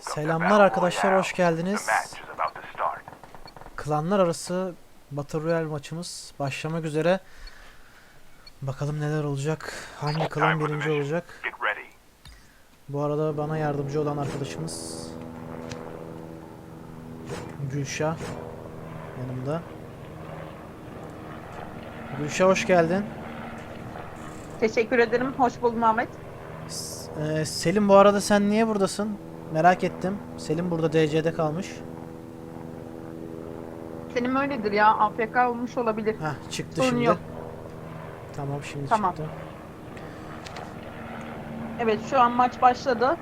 Selamlar arkadaşlar, hoş geldiniz. Klanlar arası Battle Royale maçımız başlamak üzere. Bakalım neler olacak, hangi klan birinci olacak. Bu arada bana yardımcı olan arkadaşımız Gülşah yanımda. Gülşah hoş geldin. Teşekkür ederim. Hoş buldum Ahmet. S- eee, Selim bu arada sen niye buradasın? Merak ettim. Selim burada DC'de kalmış. Senin öyledir ya. AFK olmuş olabilir. Heh çıktı Sorun şimdi. yok. Tamam şimdi Tamam. çıktı. Evet şu an maç başladı.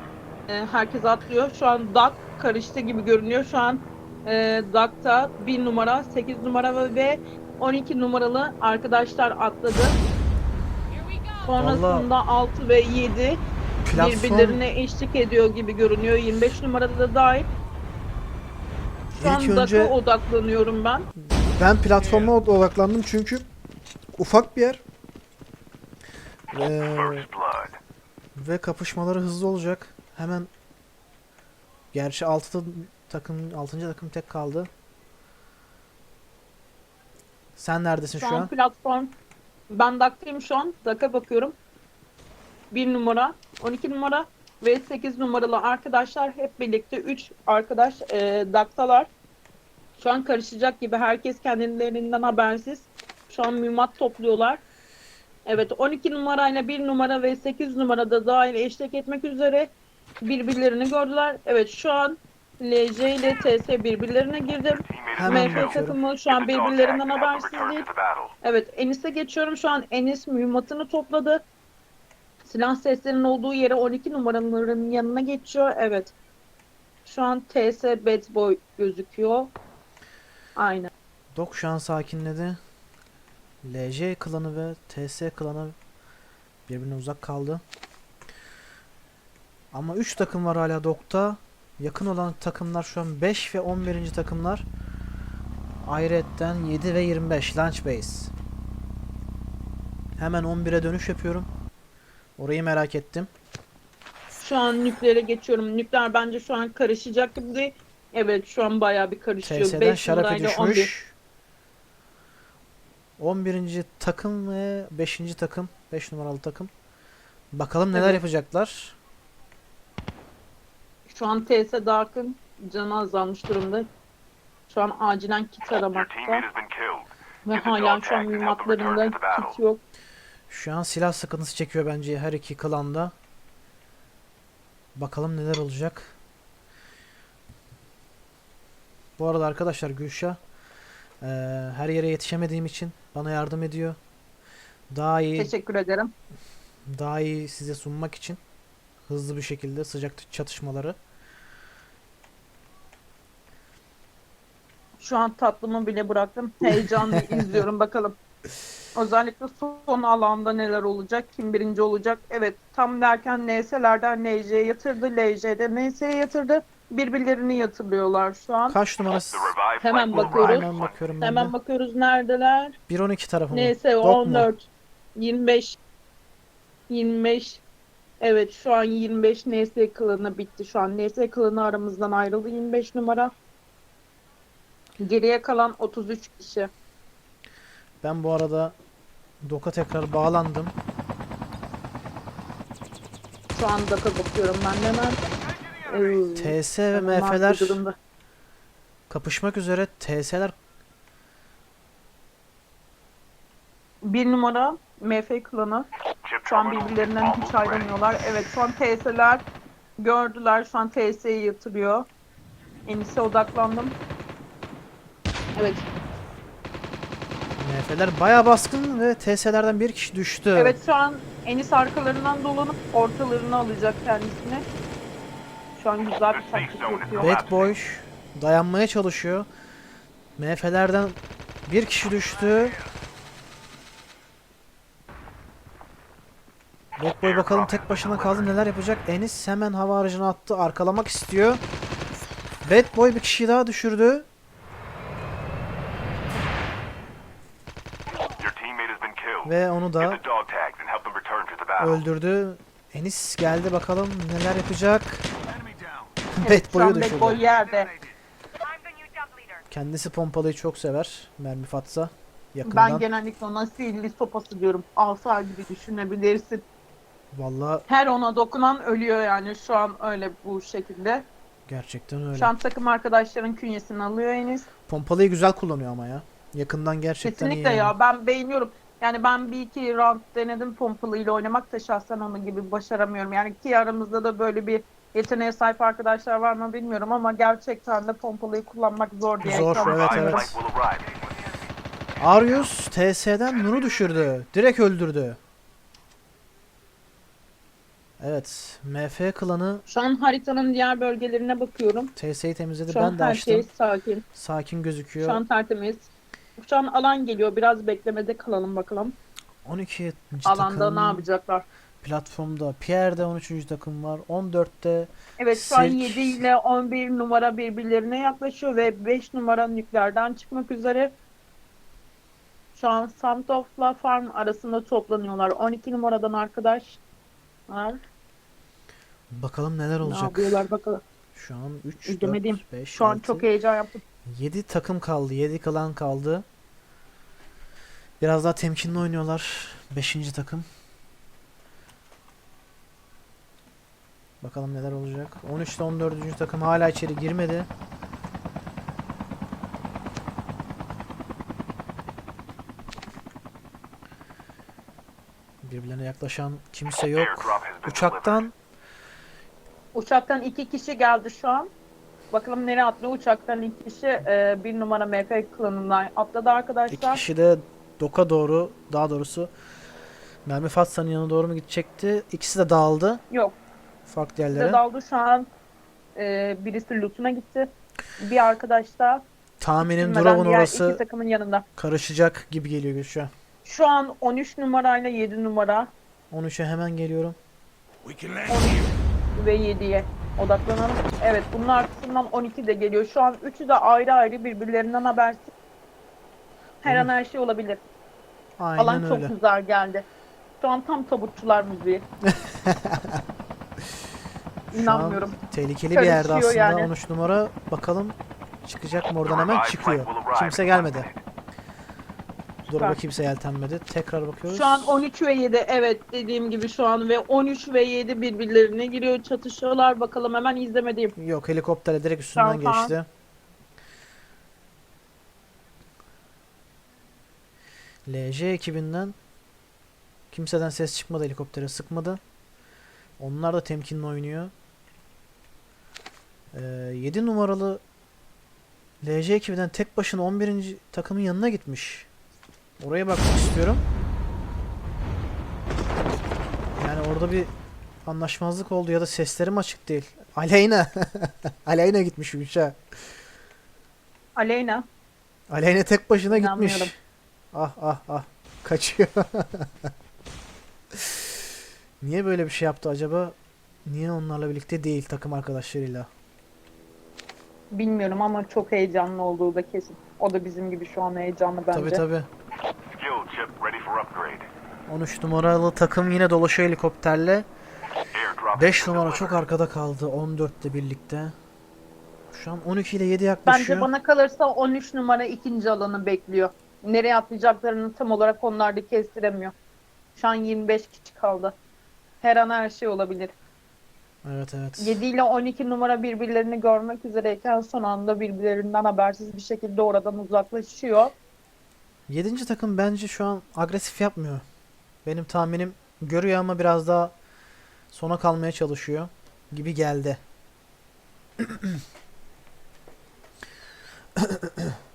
Ee, herkes atlıyor. Şu an Duck karıştı gibi görünüyor. Şu an e, Duck'ta 1 numara, 8 numara ve 12 numaralı arkadaşlar atladı. Sonrasında 6 ve 7 Platform birbirlerine eşlik ediyor gibi görünüyor. 25 numarada da dahil. Şu an İlk Duck'a önce- odaklanıyorum ben. ben platforma od- odaklandım çünkü ufak bir yer. Ve, ve kapışmaları hızlı olacak. Hemen Gerçi 6 takım 6. takım tek kaldı. Sen neredesin Şu şu an an? platform. Ben DAK'tayım şu an. DAK'a bakıyorum. 1 numara, 12 numara ve 8 numaralı arkadaşlar hep birlikte 3 arkadaş e, DAK'talar. Şu an karışacak gibi. Herkes kendilerinden habersiz. Şu an mühimmat topluyorlar. Evet 12 numarayla 1 numara ve 8 numarada dahil eşlik etmek üzere birbirlerini gördüler. Evet şu an LJ ile TS birbirlerine girdi. MF takımı şu an birbirlerinden habersiz değil. Evet Enis'e geçiyorum. Şu an Enis mühimmatını topladı. Silah seslerinin olduğu yere 12 numaraların yanına geçiyor. Evet. Şu an TS Bad Boy gözüküyor. Aynen. Dok şu an sakinledi. LJ klanı ve TS klanı birbirine uzak kaldı. Ama 3 takım var hala Dok'ta. Yakın olan takımlar şu an 5 ve 11. takımlar. Ayrıyetten 7 ve 25 Launch Base. Hemen 11'e dönüş yapıyorum. Orayı merak ettim. Şu an nükleere geçiyorum. Nükleer bence şu an karışacak gibi. Evet şu an bayağı bir karışıyor. TS'den 5 Şarafi numarayla 11. düşmüş. 11. takım ve 5. takım. 5 numaralı takım. Bakalım neler Evet. yapacaklar. Şu an TS Dark'ın canı azalmış durumda. Şu an acilen kit aramakta. Ve hala şu an mühimmatlarında kit yok. Şu an silah sıkıntısı çekiyor bence her iki klanda. Bakalım neler olacak. Bu arada arkadaşlar Gülşah eee, her yere yetişemediğim için bana yardım ediyor. Daha iyi Teşekkür ederim. daha iyi size sunmak için hızlı bir şekilde sıcak çatışmaları. Şu an tatlımı bile bıraktım. Heyecanlı izliyorum bakalım. Özellikle son alanda neler olacak, kim birinci olacak. Evet tam derken NS'lerden LJ'ye yatırdı, LJ'de NS'ye yatırdı. Birbirlerini yatırıyorlar şu an. Kaç numarası? Hemen bakıyoruz. Hemen bakıyorum ben Hemen de. bakıyoruz neredeler. 1-12 tarafı mı? NS Dok mu? 14, 25, 25. Evet şu an 25 NS klanı bitti. Şu an NS klanı aramızdan ayrıldı 25 numara. Geriye kalan 33 kişi. Ben bu arada Dok'a tekrar bağlandım. Şu an dakika bakıyorum ben de. Ee, TS ve MF'ler kapışmak üzere. TS'ler Bir numara MF klanı. Şu an birbirlerinden hiç ayrılmıyorlar. Evet şu an TS'ler gördüler. Şu an TS'yi yatırıyor. Enis'e odaklandım. Evet. MF'ler bayağı baskın ve TS'lerden bir kişi düştü. Evet şu an Enis arkalarından dolanıp ortalarını alacak kendisine. Şu an güzel bir taktik yapıyor. Bad Boy dayanmaya çalışıyor. MF'lerden bir kişi düştü. Bad Boy bakalım tek başına kaldı neler yapacak. Enis hemen hava aracına attı. Arkalamak istiyor. Bad Boy bir kişiyi daha düşürdü. Ve onu da öldürdü. Enis geldi bakalım neler yapacak. Bad boy'u. Boy yerde. Kendisi pompalıyı çok sever. Mermi fatsa. Yakından. Ben genellikle ona sihirli sopası diyorum. Asa gibi düşünebilirsin. Vallahi Her ona dokunan ölüyor yani şu an öyle bu şekilde. gerçekten öyle. Şu an takım arkadaşların künyesini alıyor Enis. Pompalıyı güzel kullanıyor ama ya. Yakından gerçekten iyi. Kesinlikle yani. ya ben beğeniyorum. Yani ben bir iki round denedim pompalıyla oynamak da şahsen onun gibi başaramıyorum. Yani ki aramızda da böyle bir yeteneğe sahip arkadaşlar var mı bilmiyorum ama gerçekten de pompalıyı kullanmak zor diye. Zor, ekran evet, evet. Arius TS'den Nur'u düşürdü. Direkt öldürdü. Evet. MF klanı Şu an haritanın diğer bölgelerine bakıyorum. TS'yi temizledi. Şu Ben de açtım. şey sakin. Sakin gözüküyor. Şu an tertemiz. Şu an alan geliyor. Biraz beklemede kalalım bakalım. 12. Alanda takım ne yapacaklar? platformda. Pierre'de 13. takım var. 14'te Evet şu an Sirk. 7 ile 11 numara birbirlerine yaklaşıyor ve 5 numara nükleerden çıkmak üzere. Şu an Samtof'la Farm arasında toplanıyorlar. 12 numaradan arkadaşlar. bakalım neler Ne olacak. yapıyorlar bakalım. Şu an 3, İzlemedim. 4, 5, Şu an çok heyecan yaptım. 7 takım kaldı. 7 klan kaldı. Biraz daha temkinli oynuyorlar. 5. takım. Bakalım neler olacak. 13 ile 14. takım hala içeri girmedi. Birbirlerine yaklaşan kimse yok. Uçaktan Uçaktan iki kişi geldi şu an. Bakalım nereye atlıyor? Uçaktan iki kişi e, bir numara MF klanından atladı iki arkadaşlar. kişi de Dok'a doğru daha doğrusu Mermi Fatsa'nın yanına doğru mu gidecekti? İkisi de dağıldı. Yok Farklı yerlere. daldı şu an. E, birisi lootuna gitti. Bir arkadaş da Tahminim diğer orası iki takımın yanında. karışacak gibi geliyor şu an. Şu an 13 numarayla 7 numara 13'e hemen geliyorum. We can land here. ve 7'ye odaklanalım. Evet bunun arkasından 12 de geliyor. Şu an üçü de ayrı ayrı birbirlerinden habersiz. Her an her şey olabilir. Aynen Alan öyle. çok güzel geldi. Şu an tam tabutçular müziği. Şu an İnanmıyorum. tehlikeli bir yerde Karışıyor aslında. yani. 13 numara. Bakalım çıkacak mı oradan hemen çıkıyor. Kimse gelmedi. Drop'a kimse yeltenmedi. Tekrar bakıyoruz. Şu an 13 ve 7 evet dediğim gibi şu an ve 13 ve 7 birbirlerine giriyor çatışıyorlar. Bakalım hemen izlemedeyim. Yok helikopterle direkt üstünden Tamam. geçti. LJ ekibinden kimseden ses çıkmadı helikoptere sıkmadı. Onlar da temkinli oynuyor. Ee, 7 numaralı LJ ekibinden tek başına 11. takımın yanına gitmiş. Oraya bakmak istiyorum. Yani orada bir anlaşmazlık oldu ya da seslerim açık değil. Aleyna. Aleyna gitmiş uçağa. Aleyna. Aleyna tek başına gitmiş. Ah ah ah. Kaçıyor. Niye böyle bir şey yaptı acaba? Niye onlarla birlikte değil takım arkadaşlarıyla? Bilmiyorum ama çok heyecanlı olduğu da kesin. O da bizim gibi şu an heyecanlı bence. Tabi tabi. Skill chip ready for upgrade. 13 numaralı takım yine dolaşıyor helikopterle. Airdrop 5 has numara çok arkada kaldı 14 ile birlikte. Şu an 12 ile 7 Bence yaklaşıyor. bana kalırsa 13 numara ikinci alanı bekliyor. Nereye atlayacaklarını tam olarak onlar da kestiremiyor. Şu an 25 kişi kaldı. Her an her şey olabilir. Evet evet. 7 ile 12 numara birbirlerini görmek üzereyken son anda birbirlerinden habersiz bir şekilde oradan uzaklaşıyor. 7. takım bence şu an agresif yapmıyor. Benim tahminim görüyor ama biraz daha sona kalmaya çalışıyor gibi geldi.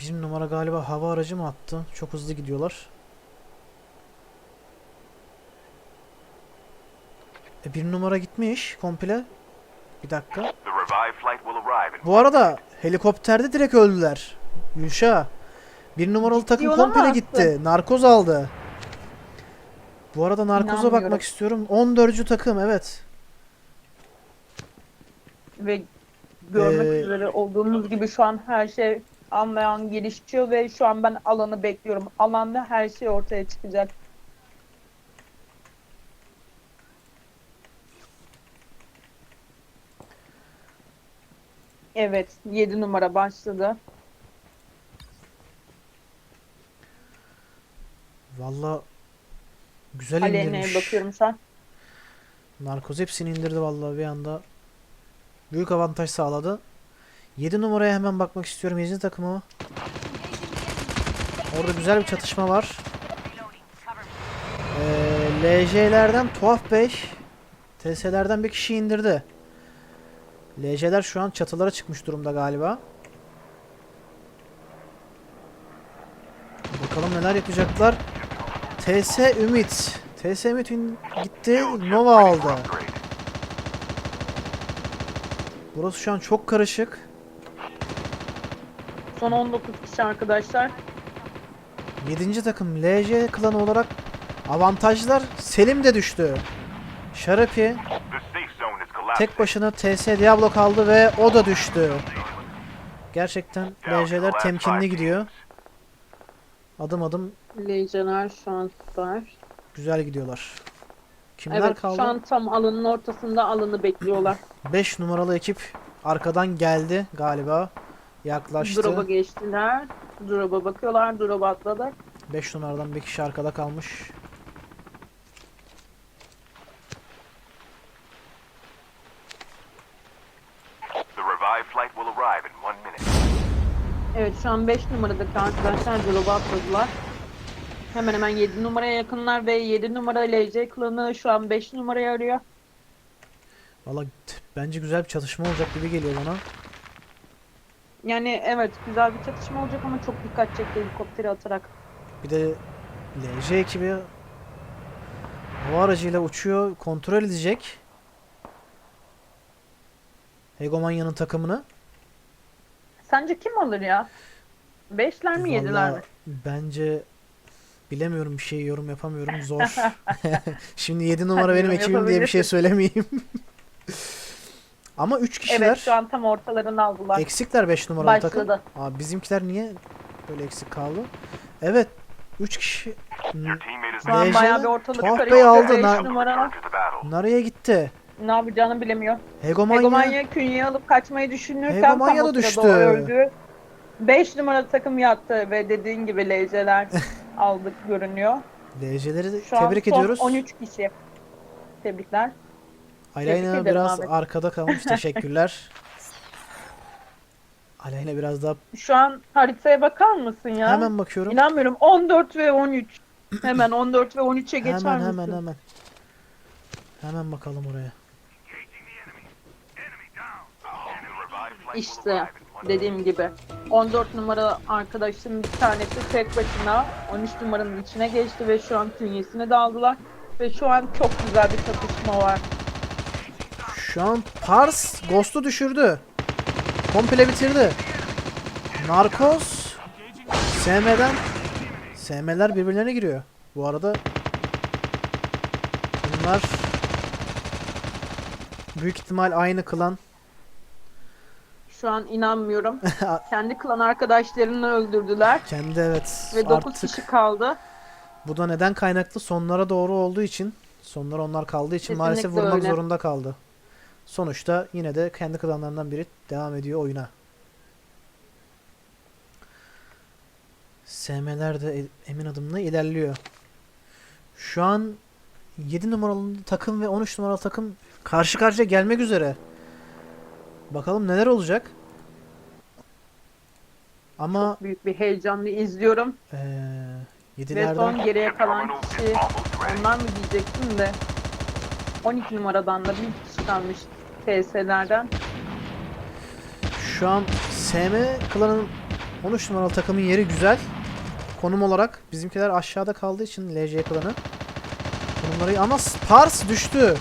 Bir numara galiba hava aracı mı attı? Çok hızlı gidiyorlar. E bir numara gitmiş komple. Bir dakika. Bu arada helikopterde direkt öldüler. Yuşa. Bir numaralı takım komple gitti. Narkoz aldı. Bu arada narkoza bakmak istiyorum. 14. takım evet. Ve görmek Ee, üzere olduğumuz gibi şu an her şey anlayan gelişiyor ve şu an ben alanı bekliyorum. Alanda her şey ortaya çıkacak. Evet, 7 numara başladı. Valla güzel Aleyna'ya indirmiş. bakıyorum şu an. Narkoz hepsini indirdi vallahi bir anda. Büyük avantaj sağladı. 7 numaraya hemen bakmak istiyorum. 7. takımı. Orada güzel bir çatışma var. Ee, LJ'lerden Tuhaf Bey TS'lerden bir kişi indirdi. LJ'ler şu an çatılara çıkmış durumda galiba. Bakalım neler yapacaklar. TS Ümit. TS Ümit gitti. Nova aldı. Burası şu an çok karışık. Son 19 kişi arkadaşlar. 7. takım LJ klanı olarak avantajlar. Selim de düştü. Şarapi tek başına TS Diablo kaldı ve o da düştü. Gerçekten LJ'ler temkinli gidiyor. Adım adım Legioner şu an süper. güzel gidiyorlar. Kimler Evet kaldı? şu an tam alanın ortasında alanı bekliyorlar. 5 numaralı ekip arkadan geldi galiba. Yaklaştı. Drop'a geçtiler. Drop'a bakıyorlar. Drop'a atladı. 5 numaradan bir kişi arkada kalmış. The revived flight will arrive in one minute. Evet şu an 5 numaradaki arkadaşlar drop'a atladılar. Hemen hemen 7 numaraya yakınlar ve 7 numara LC klanı şu an 5 numarayı arıyor. Valla bence güzel bir çatışma olacak gibi geliyor bana. Yani evet güzel bir çatışma olacak ama çok dikkat çekti helikopteri atarak. Bir de LJ ekibi hava aracıyla uçuyor, kontrol edecek. Hegemonya'nın takımını. Sence kim alır ya? 5'ler mi 7'ler Vallahi mi? Bence bilemiyorum bir şey yorum yapamıyorum zor. Şimdi 7 numara benim yorum ekibim diye bir şey yapabilirsin. söylemeyeyim. Ama 3 kişiler Evet şu an tam ortalarını aldılar. eksikler 5 numaralı takım. Başladı. Abi bizimkiler niye böyle eksik kaldı? Evet 3 kişi Your teammate is Şu an bayağı bir ortalık Tuhaf Bey karıştı. aldı, 5 na- numara return to the battle. nereye gitti? ne yapacağını bilemiyor. Hegemonya, Hegemonya künyeyi alıp kaçmayı düşünürken Hegemonya tam da o sırada düştü. o öldü. 5 numara takım yattı ve dediğin gibi LC'ler aldık görünüyor. DC'leri Şu an tebrik son ediyoruz. 13 kişi. Tebrikler. Aleyna biraz Ahmet. arkada kalmış. Teşekkürler. Aleyna biraz daha Şu an haritaya bakar mısın ya? hemen bakıyorum. İnanmıyorum 14 ve 13. Hemen 14 ve 13'e geçer Hemen misin? hemen hemen. Hemen bakalım oraya. İşte dediğim gibi 14 numara arkadaşım bir tanesi tek başına 13 numaranın içine geçti ve şu an künyesine daldılar. Ve şu an çok güzel bir çatışma var. Şu an Pars Ghost'u düşürdü. Komple bitirdi. Narkoz SM'den SM'ler birbirlerine giriyor. Bu arada bunlar büyük ihtimal aynı klan. Şu an inanmıyorum. Kendi klan arkadaşlarını öldürdüler. Kendi evet Ve 9 artık kişi kaldı. bu da neden kaynaklı sonlara doğru olduğu için sonlara onlar kaldığı için maalesef Kesinlikle vurmak öyle. zorunda kaldı. Sonuçta yine de kendi klanlarından biri devam ediyor oyuna. SM'ler de emin adımla ilerliyor. Şu an 7 numaralı takım ve 13 numaralı takım karşı karşıya gelmek üzere. Bakalım neler olacak. Ama Büyük bir heyecanla izliyorum. eee Ve 7'lerden son geriye kalan kişi onlar mı diyecektim de 12 numaradan da bir kişi kalmış TS'lerden. Şu an SM klanın 13 numaralı takımın yeri güzel. Konum olarak bizimkiler aşağıda kaldığı için LC klanı. Konumları ama Pars düştü.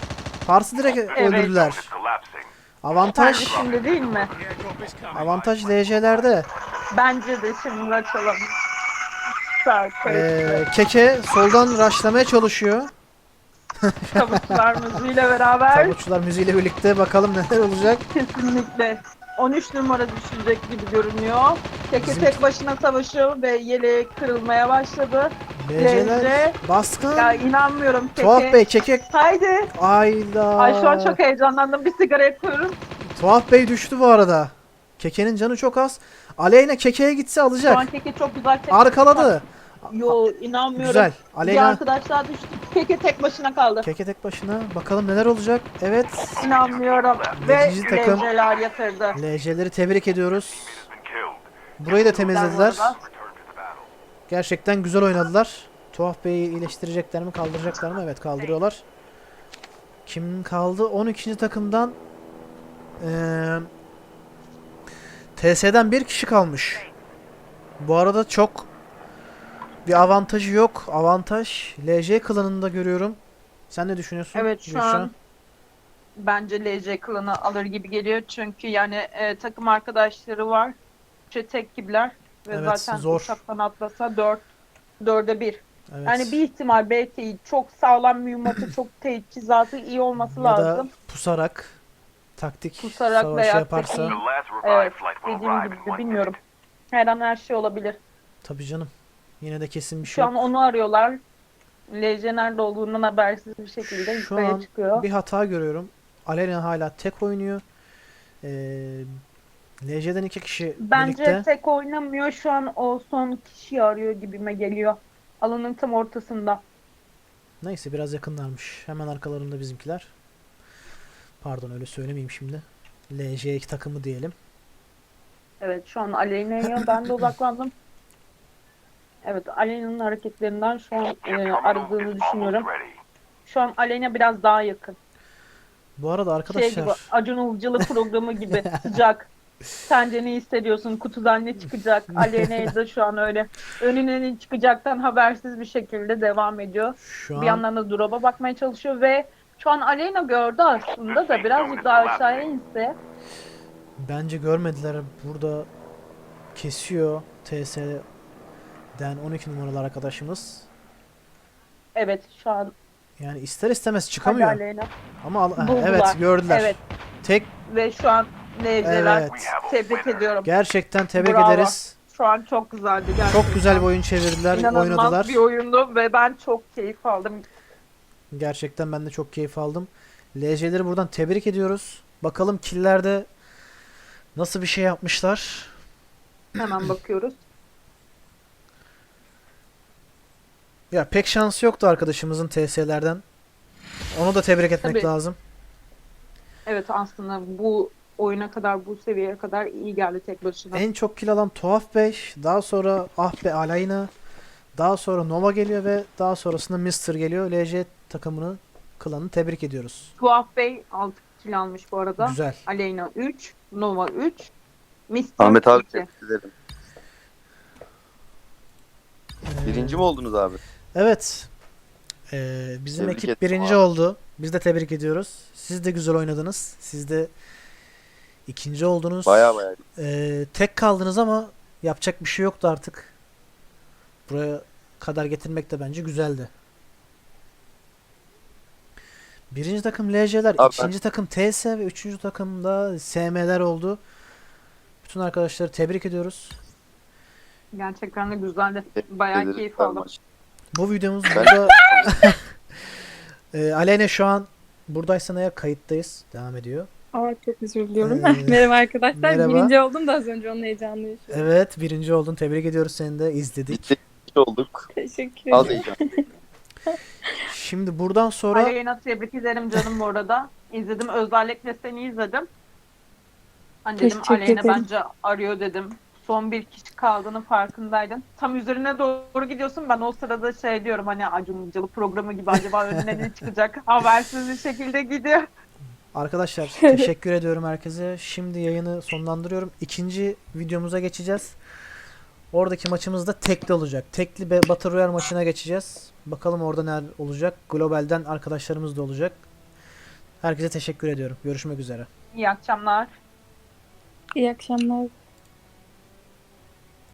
Pars'ı direkt öldürdüler. İs collapsing. Avantaj Bence şimdi değil mi? avantaj LC'lerde. Bence de şimdi açalım. Ee, Keke soldan rushlamaya çalışıyor. Çabuklar müziğiyle beraber Tabutçular müziğiyle birlikte bakalım neler olacak. kesinlikle 13 numara düşecek gibi görünüyor. Teke Bizim- tek başına savaşıyor ve yeleği kırılmaya başladı. LC. baskın. Ya inanmıyorum Teke. Tuhaf Bey Keke Haydi. ayda. Ay şu an çok heyecanlandım. Bir sigara yakıyorum. Tuhaf Bey düştü bu arada. Keke'nin canı çok az. Aleyna Keke'ye gitse Şu an alacak. Keke çok güzel Arkaladı. Yo inanmıyorum. Güzel. Bir Aleyna arkadaşlar düştü. Keke tek başına kaldı. Keke tek başına. Bakalım neler olacak. Evet. İnanmıyorum. Ve Beşinci takım. LC'ler yatırdı. LJ'leri tebrik ediyoruz. Burayı da temizlediler. Gerçekten güzel oynadılar. Tuhaf Bey'i iyileştirecekler mi kaldıracaklar mı? Evet kaldırıyorlar. Kim kaldı? 12. takımdan eee TS'den bir kişi kalmış. Bu arada çok bir avantajı yok. Avantaj LJ klanında görüyorum. Sen ne düşünüyorsun? Evet şu Gülşah? an bence LC klanı alır gibi geliyor. Çünkü yani e, takım arkadaşları var. İşte tek gibiler. Ve Evet, zaten zor. uçaktan atlasa 4 4'e 1. Evet. Yani bir ihtimal belki çok sağlam mühimmatı, çok teçhizatı iyi olması ya da lazım. pusarak taktik Pusarak savaşı veya yaparsa revive Evet, dediğim gibi bilmiyorum. Her an her şey olabilir. tabii canım. Yine de kesin bir şey Şu yok. an onu arıyorlar. LC nerede olduğundan habersiz bir şekilde Şu yukarıya an çıkıyor. Bir hata görüyorum. Alena hala tek oynuyor. Ee, LJ'den iki kişi Bence birlikte. tek oynamıyor. Şu an o son kişiyi arıyor gibime geliyor. Alanın tam ortasında. Neyse biraz yakınlarmış. Hemen arkalarında bizimkiler. Pardon öyle söylemeyeyim şimdi. LJ takımı diyelim. Evet şu an Aleyna iniyor. Ben de odaklandım. Evet Aleyna'nın hareketlerinden şu an e, aradığını düşünüyorum. Şu an Aleyna biraz daha yakın. Bu arada Şey arkadaşlar gibi Acun Ilıcalı programı gibi sıcak. Sence ne hissediyorsun? Kutudan ne çıkacak? Aleyna da şu an öyle. Önüne ne çıkacaktan habersiz bir şekilde devam ediyor. şu Bir an yandan da drop'a bakmaya çalışıyor ve şu an Aleyna gördü aslında da birazcık daha aşağıya inse bence görmediler. Burada kesiyor TS'den 12 numaralı arkadaşımız. evet şu an Yani ister istemez çıkamıyor. Aleyna Ama al- Buldular. evet gördüler. evet Tek ve şu an Necdeler Evet. Tebrik ediyorum. gerçekten tebrik Bravo. ederiz. Şu an çok güzeldi gerçekten. Çok güzel bir oyun çevirdiler, İnanılmaz oynadılar. bir oyundu ve ben çok keyif aldım. Gerçekten ben de çok keyif aldım. LJ'leri buradan tebrik ediyoruz. Bakalım killerde nasıl bir şey yapmışlar. Hemen bakıyoruz. Ya pek şansı yoktu arkadaşımızın TS'lerden. Onu da tebrik etmek Tabii. lazım. Evet aslında bu oyuna kadar bu seviyeye kadar iyi geldi tek başına. En çok kill alan Tuhaf 5, daha sonra Ah be Alayna, daha sonra Nova geliyor ve daha sonrasında Mister geliyor. LJ takımını, klanını tebrik ediyoruz. Tuhaf Bey 6 kill almış bu arada. Güzel. Aleyna 3, Nova 3, Mr. Ahmet abi 2. tebrik ederim. Ee, Birinci mi oldunuz abi? Evet. Ee, bizim Tebrik ekip birinci abi. oldu. Biz de tebrik ediyoruz. Siz de güzel oynadınız. Siz de ikinci oldunuz. Baya baya. Ee, tek kaldınız ama yapacak bir şey yoktu artık. Buraya kadar getirmek de bence güzeldi. Birinci takım LJ'ler, Abi ikinci takım TS ve üçüncü takımda SM'ler oldu. Bütün arkadaşları tebrik ediyoruz. Gerçekten de güzeldi. Bayağı keyif aldım. Bu videomuz burada. ee, Aleyna şu an buradaysan eğer kayıttayız. Devam ediyor. Aa çok özür diliyorum. Ee, merhaba arkadaşlar. merhaba. Birinci oldum da az önce onun heyecanını yaşıyorum. Evet birinci oldun. Tebrik ediyoruz seni de. izledik. Olduk. Teşekkür Az ederim. heyecan. Şimdi buradan sonra Aleyna tebrik ederim canım bu arada. İzledim özellikle seni izledim. Hani dedim Teşekkür Aleyna ederim. bence arıyor dedim. Son bir kişi kaldığını farkındaydın. Tam üzerine doğru gidiyorsun. Ben o sırada şey diyorum hani Acun Ilıcalı programı gibi acaba önüne ne çıkacak? Habersiz bir şekilde gidiyor. Arkadaşlar teşekkür ediyorum herkese. Şimdi yayını sonlandırıyorum. İkinci videomuza geçeceğiz. Oradaki maçımız da tekli olacak. Tekli ve Battle Royale maçına geçeceğiz. Bakalım orada neler olacak. Global'den arkadaşlarımız da olacak. Herkese teşekkür ediyorum. Görüşmek üzere. İyi akşamlar. İyi akşamlar.